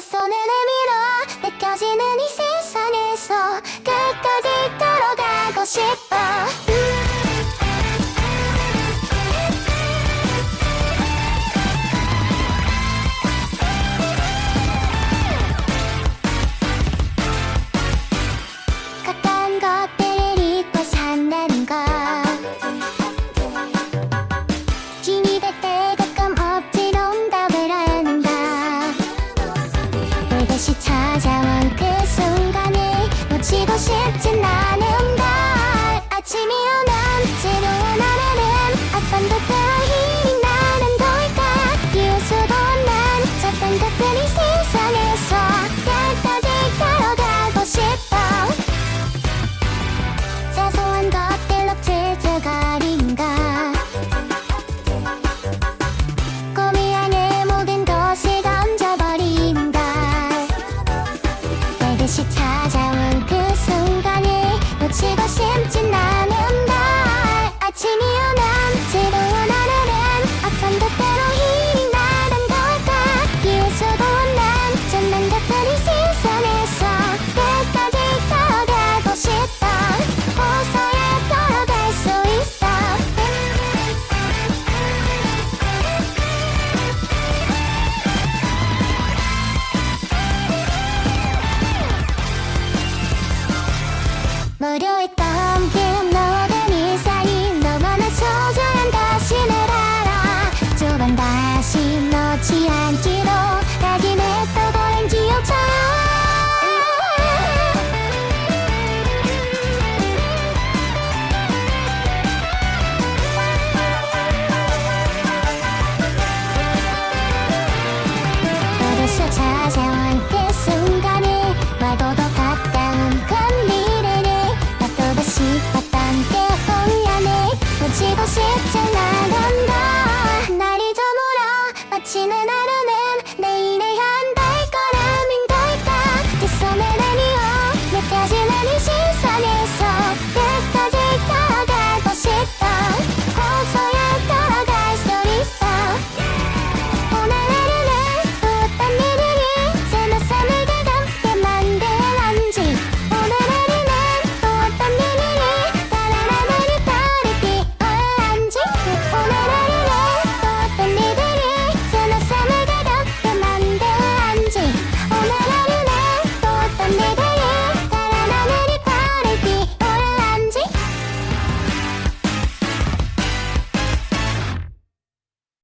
重ね。 신이여 난 즐거운 하늘은 어떤 뜻대로 힘이 나란 걸까? 비웃어도 난 전난 같은 이 세상에서 끝까지 걸어가고 싶어. 호서에 걸어갈 수 있어. 무료의 지나치는 하루는 내일의 한 발걸음인 걸까 뒷선은 아니오 내 탓은 아니지.